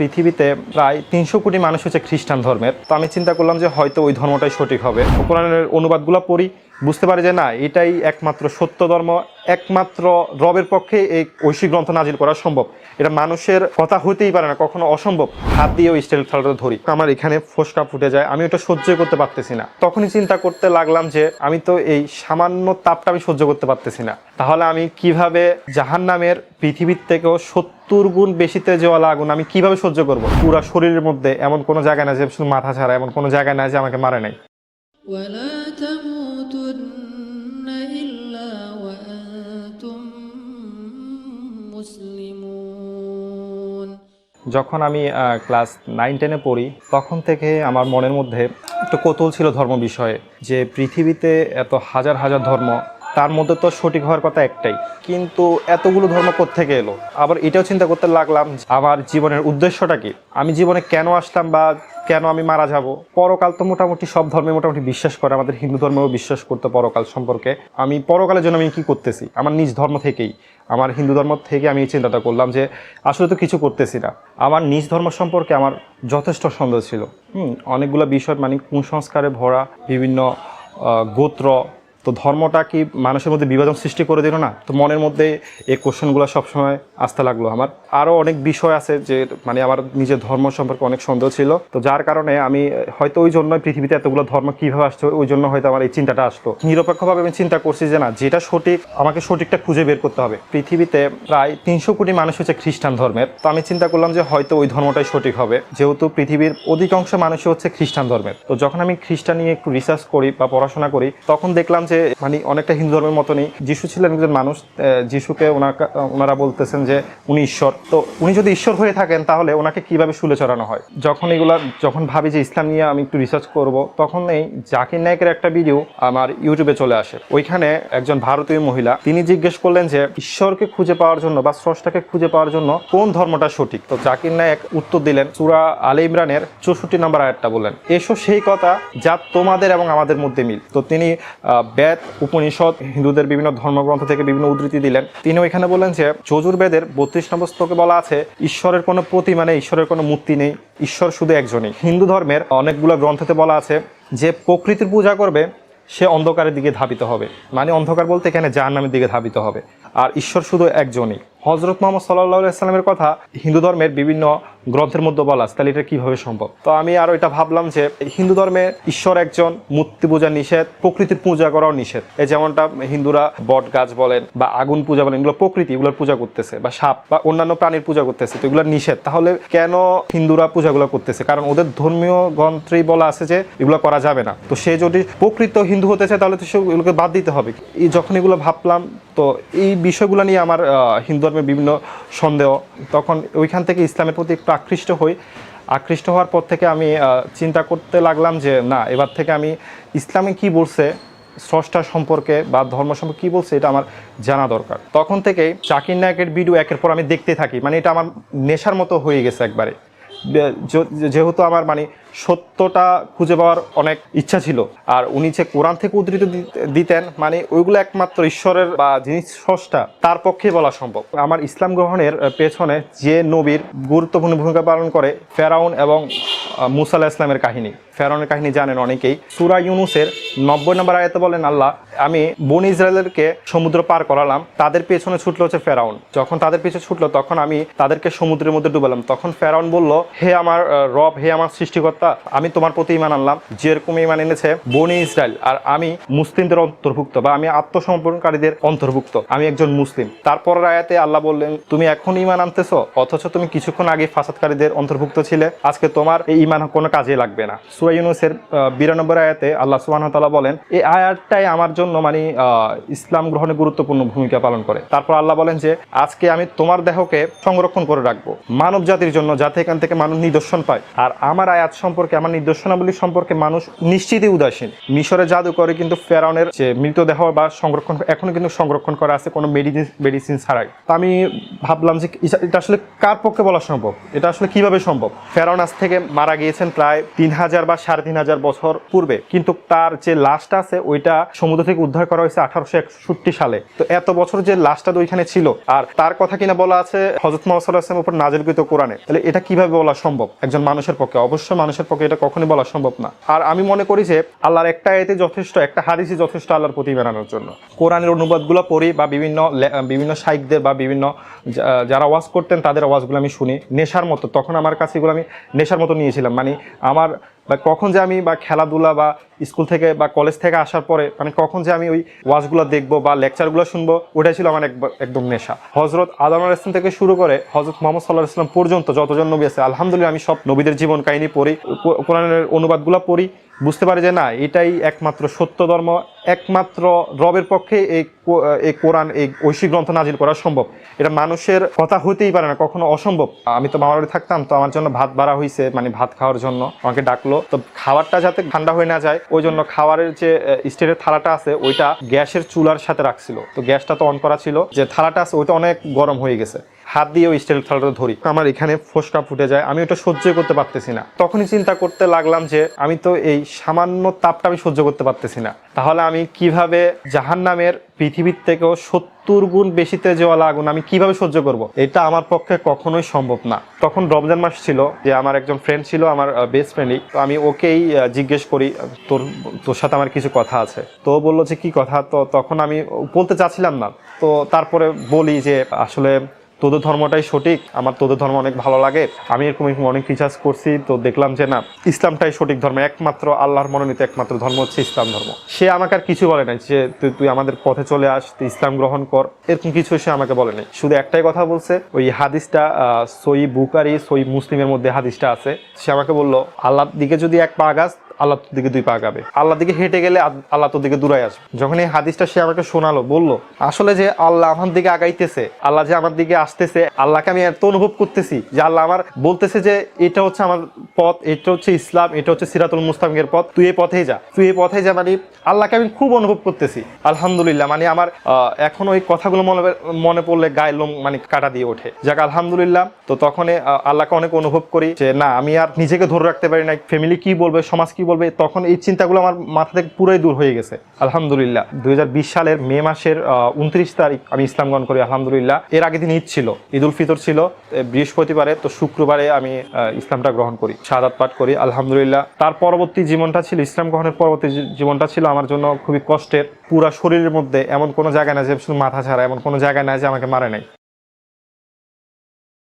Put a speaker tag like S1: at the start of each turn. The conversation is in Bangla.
S1: পৃথিবীতে প্রায় তিনশো কোটি মানুষ হচ্ছে খ্রিস্টান ধর্মের। তো আমি চিন্তা করলাম যে হয়তো ওই ধর্মটাই সঠিক হবে। কোরআনের অনুবাদগুলো পড়ি বুঝতে পারি যে না, এটাই একমাত্র সত্য ধর্ম, একমাত্র রবের পক্ষে এই ঐশী গ্রন্থ নাজিল করা সম্ভব। এটা মানুষের কথা হতেই পারে না, কখনো অসম্ভব। হাত দিয়ে ওই স্টিল খেলাটা ধরি। আমার এখানে ফোসকা ফুটে যায়, আমি ওটা সহ্য করতে পারতেছি না। তখনই চিন্তা করতে লাগলাম যে, আমি তো এই সামান্য তাপটা আমি সহ্য করতে পারতেছি না। তাহলে আমি কীভাবে জাহান নামের পৃথিবীর থেকেও সত্তর গুণ বেশিতে জল আগুন, আমি কীভাবে সহ্য করব? পুরো শরীরের মধ্যে এমন কোনো জায়গা না যে শুধু মাথা ছাড়া, এমন কোনো জায়গায় না যে আমাকে মারে নাই। যখন আমি ক্লাস নাইন টেনে পড়ি, তখন থেকে আমার মনের মধ্যে একটা কৌতূহল ছিল ধর্ম বিষয়ে, যে পৃথিবীতে এত হাজার হাজার ধর্ম তার মধ্যে তো সঠিক হওয়ার কথা একটাই। কিন্তু এতগুলো ধর্ম থেকে এলো? আবার এটাও চিন্তা করতে লাগলাম আমার জীবনের উদ্দেশ্যটা কি? আমি জীবনে কেন আসলাম বা কেন আমি মারা যাব? পরকাল তো মোটামুটি সব ধর্মে মোটামুটি বিশ্বাস করে, আমাদের হিন্দু ধর্মেও বিশ্বাস করতে পরকাল সম্পর্কে। আমি পরকালের জন্য আমি কি করতেছি? আমার নিজ ধর্ম থেকেই। আমার হিন্দু ধর্ম থেকে আমি এই চিন্তাটা করলাম যে আসলে তো কিছু করতেছি না। আমার নিজ ধর্ম সম্পর্কে আমার যথেষ্ট সন্দেহ ছিল। হুম, অনেকগুলো বিষয় মানে কুসংস্কারে ভরা বিভিন্ন গোত্র তো ধর্মটা কি মানুষের মধ্যে বিভাজন সৃষ্টি করে দিল না? তো মনের মধ্যে এই কোশ্চেনগুলো সবসময় আসতে লাগল আমার। আরও অনেক বিষয় আছে যে মানে আমার নিজের ধর্ম সম্পর্কে অনেক সন্দেহ ছিল। তো যার কারণে আমি, হয়তো ওই জন্য পৃথিবীতে এতগুলো ধর্ম কীভাবে আসছে, ওই জন্য হয়তো আমার এই চিন্তাটা আসলো। নিরপেক্ষভাবে আমি চিন্তা করছি যে না, যেটা সঠিক, আমাকে সঠিকটা খুঁজে বের করতে হবে। পৃথিবীতে প্রায় তিনশো কোটি মানুষ হচ্ছে খ্রিস্টান ধর্মের। তো আমি চিন্তা করলাম যে হয়তো ওই ধর্মটাই সঠিক হবে। যেহেতু পৃথিবীর অধিকাংশ মানুষই হচ্ছে খ্রিস্টান ধর্মের। তো যখন আমি খ্রিস্টান নিয়ে একটু রিসার্চ করি বা পড়াশোনা করি, তখন দেখলাম যে মানে অনেকটা হিন্দু ধর্মের মতনই যিশু ছিলেন একজন মানুষ যিশুকে ওনার ওনারা বলতেছেন যে উনি ঈশ্বর। তো উনি যদি ঈশ্বর হয়ে থাকেন, তাহলে ওনাকে কীভাবে শুলে চড়ানো হয়? যখন এগুলা, যখন ভাবি যে ইসলাম নিয়ে আমি একটু রিসার্চ করব তখন এই জাকির নায়কের একটা ভিডিও আমার ইউটিউবে চলে আসে। ওইখানে একজন ভারতীয় মহিলা, তিনি জিজ্ঞেস করলেন যে, ঈশ্বরকে খুঁজে পাওয়ার জন্য বা স্রষ্টাকে খুঁজে পাওয়ার জন্য কোন ধর্মটা সঠিক? তো জাকির নায়ক উত্তর দিলেন, সুরা আলে ইমরানের চৌষট্টি নম্বর আয়াতটা বললেন, এসো সেই কথা যা তোমাদের এবং আমাদের মধ্যে মিল। তো তিনি বেদ, উপনিষদ, হিন্দুদের বিভিন্ন ধর্মগ্রন্থ থেকে বিভিন্ন উদ্ধৃতি দিলেন। তিনিও এখানে বললেন যে যজুর্বেদের বত্রিশ নম্বর বলা আছে, ঈশ্বরের কোনো প্রতিমা নেই ঈশ্বরের কোনো মূর্তি নেই, ঈশ্বর শুধু একজনই। হিন্দু ধর্মের অনেকগুলো গ্রন্থতে বলা আছে, যে প্রকৃতির পূজা করবে, সে অন্ধকারের দিকে ধাবিত হবে। মানে অন্ধকার বলতে এখানে জাহান নামের দিকে ধাবিত হবে। আর ঈশ্বর শুধু একজনই। হজরত মোহাম্মদ সাল্লাহ সাল্লামের কথা হিন্দু ধর্মের বিভিন্ন গ্রন্থের মধ্যে বলা আছে। তাহলে এটা কীভাবে সম্ভব? তো আমি আরও এটা ভাবলাম যে হিন্দু ধর্মে ঈশ্বর একজন মূর্তি পূজা নিষেধ, প্রকৃতির পূজা করাও নিষেধ। এই যেমনটা হিন্দুরা বট গাছ বলেন বা আগুন পূজা বলেন, এগুলো প্রকৃতি, এগুলোর পূজা করতেছে বা সাপ বা অন্যান্য প্রাণীর পূজা করতেছে, তো এগুলো নিষেধ। তাহলে কেন হিন্দুরা পূজাগুলো করতেছে? কারণ ওদের ধর্মীয় গ্রন্থেই বলা আছে যে এগুলো করা যাবে না। তো সে যদি প্রকৃত হিন্দু হতে চায়, তাহলে তো সে এগুলোকে বাদ দিতে হবে। যখন এগুলো ভাবলাম, তো এই বিষয়গুলো নিয়ে আমার হিন্দু ধর্মের বিভিন্ন সন্দেহ, তখন ওইখান থেকে ইসলামের প্রতি একটু আকৃষ্ট হই। আকৃষ্ট হওয়ার পর থেকে আমি চিন্তা করতে লাগলাম যে, না, এবার থেকে আমি ইসলামে কি বলছে, স্রষ্টা সম্পর্কে বা ধর্ম সম্পর্কে কী বলছে, এটা আমার জানা দরকার। তখন থেকে চাকির নায়কের ভিডিও একের পর আমি দেখতে থাকি। মানে এটা আমার নেশার মতো হয়ে গেছে একবারে। যেহেতু আমার মানে সত্যটা খুঁজে পাওয়ার অনেক ইচ্ছা ছিল। আর উনি যে কোরআন থেকে উদ্ধৃত দিতেন মানে ওইগুলো একমাত্র ঈশ্বরের বা যিনি স্রষ্টা তার পক্ষে বলা সম্ভব। আমার ইসলাম গ্রহণের পেছনে যে নবীর গুরুত্বপূর্ণ ভূমিকা পালন করে ফেরাউন এবং আহ, মুসা আলাহ ইসলামের কাহিনী। ফেরাউনের কাহিনী জানেন অনেকেই। সুরা ইউনুসের নব্বই নম্বর আয়াতে বলেন আল্লাহ আমি বন ইসরায়েলকে সমুদ্র পার করালাম। তাদের পেছনে ছুটলো হচ্ছে ফেরাউন। যখন তাদের পিছনে ছুটলো তখন আমি তাদেরকে সমুদ্রের মধ্যে ডুবালাম। তখন ফেরাউন বলল হে আমার রব হে আমার সৃষ্টিকর্তা আমি তোমার প্রতি ইমান আনলাম। যেরকম ইমান এনেছে বনি ইসরায়েল আর আমি মুসলিমদের অন্তর্ভুক্ত বা আমি আত্মসমর্পণকারীদের অন্তর্ভুক্ত, আমি একজন মুসলিম। তারপর আয়াতে আল্লাহ বললেন, তুমি এখন ইমান আনতেছ, অথচ তুমি কিছুক্ষণ আগে ফাসাদকারীদের অন্তর্ভুক্ত ছিলে। আজকে তোমার এই ইমান কোনো কাজে লাগবে না। সুরা ইউনুসের বিরানব্বই আয়াতে আল্লাহ সুবাহ তাআলা বলেন, এই আয়াতটাই আমার জন্য মানে ইসলাম গ্রহণে গুরুত্বপূর্ণ ভূমিকা পালন করে। তারপর আল্লাহ বলেন যে, আজকে আমি তোমার দেহকে সংরক্ষণ করে রাখব। মানব জাতির জন্য যাতে এখান থেকে মানুষ নিদর্শন পায়। আর আমার আয়াত সম্পর্কে, আমার নিদর্শনাবলী সম্পর্কে মানুষ নিশ্চিতই উদাসীন। মিশরে জাদু করে কিন্তু ফেরাউনের যে মৃতদেহ বা সংরক্ষণ, এখনও কিন্তু সংরক্ষণ করা আছে কোনো মেডিসিন মেডিসিন ছাড়াই। তো আমি ভাবলাম যে এটা- আসলে কার পক্ষে বলা সম্ভব? এটা আসলে কীভাবে সম্ভব? ফেরাউন আজ থেকে মারা গিয়েছেন প্রায় তিন হাজার বা সাড়ে তিন হাজার বছর পূর্বে। কিন্তু তার যে লাশটা আছে, ওইটা সমুদ্র থেকে উদ্ধার করা হয়েছে আঠারোশো একষট্টি সালে। তো এত বছর যে লাশটা ওইখানে ছিল, আর তার কথা কিনা বলা আছে হজরত মোহাম্মদ সাল্লাহ উপর নাজিলকৃত কোরআনে। তাহলে এটা কীভাবে বলা সম্ভব একজন মানুষের পক্ষে? অবশ্যই মানুষের পক্ষে এটা কখনই বলা সম্ভব না। আর আমি মনে করি যে আল্লাহর একটা এতে যথেষ্ট, একটা হাদিসই যথেষ্ট আল্লাহর প্রতি বেড়ানোর জন্য। কোরআনের অনুবাদগুলো পড়ি বা বিভিন্ন বিভিন্ন সাইকদের বা বিভিন্ন যারা ওয়াজ করতেন তাদের আওয়াজগুলো আমি শুনি। নেশার মতো, তখন আমার কাছে এগুলো আমি নেশার মতো নিয়েছিলাম। মানে আমার বা কখন যে আমি বা খেলাধুলা বা স্কুল থেকে বা কলেজ থেকে আসার পরে মানে কখন যে আমি ওই ওয়াজগুলো দেখব বা লেকচারগুলো শুনব ওটাই ছিল আমার একদম নেশা। হজরত আদম আল ইসলাম থেকে শুরু করে হজরত মোহাম্মদ সাল্লাহ ইসলাম পর্যন্ত যতজন নবী আছে, আলহামদুলিল্লাহ আমি সব নবীদের জীবন কাহিনী পড়ি কোরআনের অনুবাদগুলো পড়ি, বুঝতে পারি যে না, এটাই একমাত্র সত্য ধর্ম, একমাত্র রবের পক্ষে এই এই কোরআন, এই ঐশী গ্রন্থ নাজিল করা সম্ভব। এটা মানুষের কথা হতেই পারে না, কখনো অসম্ভব। আমি তো মামার থাকতাম, তো আমার জন্য ভাত বাড়া হয়েছে মানে ভাত খাওয়ার জন্য। আমাকে ডাকলো, তো খাবারটা যাতে ঠান্ডা হয়ে না যায় ওই জন্য খাবারের যে স্টিলের থালাটা আছে, ওইটা গ্যাসের চুলার সাথে রাখছিল। তো গ্যাসটা তো অন করা ছিল। যে থালাটা আছে, ওইটা অনেক গরম হয়ে গেছে। হাত দিয়ে ওই স্টিলের থালাটা ধরি। আমার এখানে ফোসকা ফুটে যায়, আমি ওটা সহ্য করতে পারতেছি না। তখনই চিন্তা করতে লাগলাম যে, আমি তো এই সামান্য তাপটা আমি সহ্য করতে পারতেছি না। তাহলে আমি কীভাবে জাহান্নামের পৃথিবীর থেকেও সত্তর গুণ বেশিতে জ্বালা আগুন আমি কীভাবে সহ্য করব? এটা আমার পক্ষে কখনোই সম্ভব না। তখন রমজান মাস ছিল, যে আমার একজন ফ্রেন্ড ছিল, আমার বেস্ট ফ্রেন্ডই তো আমি ওকেই জিজ্ঞেস করি, তোর তোর সাথে আমার কিছু কথা আছে? তো বলল যে, কি কথা? তো তখন আমি বলতে চাচ্ছিলাম না। তো তারপরে বলি যে, আসলে তোদের ধর্মটাই সঠিক, আমার তোদের ধর্ম অনেক ভালো লাগে। আমি এরকম এরকম অনেক রিসার্চ করছি, তো দেখলাম যে না, ইসলামটাই সঠিক ধর্ম, একমাত্র আল্লাহর মনোনীত একমাত্র ধর্ম হচ্ছে ইসলাম ধর্ম। সে আমাকে আর কিছু বলে নাই যে, তুই তুই আমাদের পথে চলে আস, তুই ইসলাম গ্রহণ কর। এরকম কিছু সে আমাকে বলে নাই। শুধু একটাই কথা বলছে, ওই হাদিসটা সই বুকারি সই মুসলিমের মধ্যে হাদিসটা আছে। সে আমাকে বলল, আল্লাহর দিকে যদি এক পা গাছ আল্লাহ তোর দিকে দুই পা আগাবে। আল্লাহ দিকে হেঁটে গেলে আল্লাহ তোর দিকে দূরাই আসবে। যখন এই হাদিসটা সে আমাকে শোনালো, বলল, আসলে যে আল্লাহ আমার দিকে আগাইতেছে, আল্লাহ যে আমার দিকে আসতেছে, আল্লাহকে আমি এত অনুভব করতেছি যে আল্লাহ আমার বলতেছে যে এটা হচ্ছে আমার পথ, এটা হচ্ছে ইসলাম, এটা হচ্ছে সিরাতুল মুস্তামিকের পথ। তুই এই পথেই যা। তুই এই পথেই যা মানে আল্লাহকে আমি খুব অনুভব করতেছি। আলহামদুলিল্লাহ মানে আমার এখন ওই কথাগুলো মনে মনে পড়লে গায়ে লোম মানে কাটা দিয়ে ওঠে। যাক, আলহামদুলিল্লাহ, তো তখন আল্লাহকে অনেক অনুভব করি যে, না, আমি আর নিজেকে ধরে রাখতে পারি না ফ্যামিলি কি বলবে, সমাজ কি বলবে, তখন এই চিন্তাগুলো আমার মাথা থেকে পুরোই দূর হয়ে গেছে। আলহামদুলিল্লাহ, দুই হাজার বিশ সালের মে মাসের উনত্রিশ তারিখ আমি ইসলাম গ্রহণ করি, আলহামদুলিল্লাহ। এর আগে দিন ঈদ ছিল ঈদ উল ফিতর ছিল বৃহস্পতিবারে, তো শুক্রবারে আমি ইসলামটা গ্রহণ করি। শাহাদাত পাঠ করি, আলহামদুলিল্লাহ। তার পরবর্তী জীবনটা ছিল, ইসলাম গ্রহণের পরবর্তী জীবনটা ছিল আমার জন্য খুবই কষ্টের। পুরা শরীরের মধ্যে এমন কোনো জায়গা না যে শুধু মাথা ছাড়া, এমন কোনো জায়গায় না যে আমাকে মারে নাই।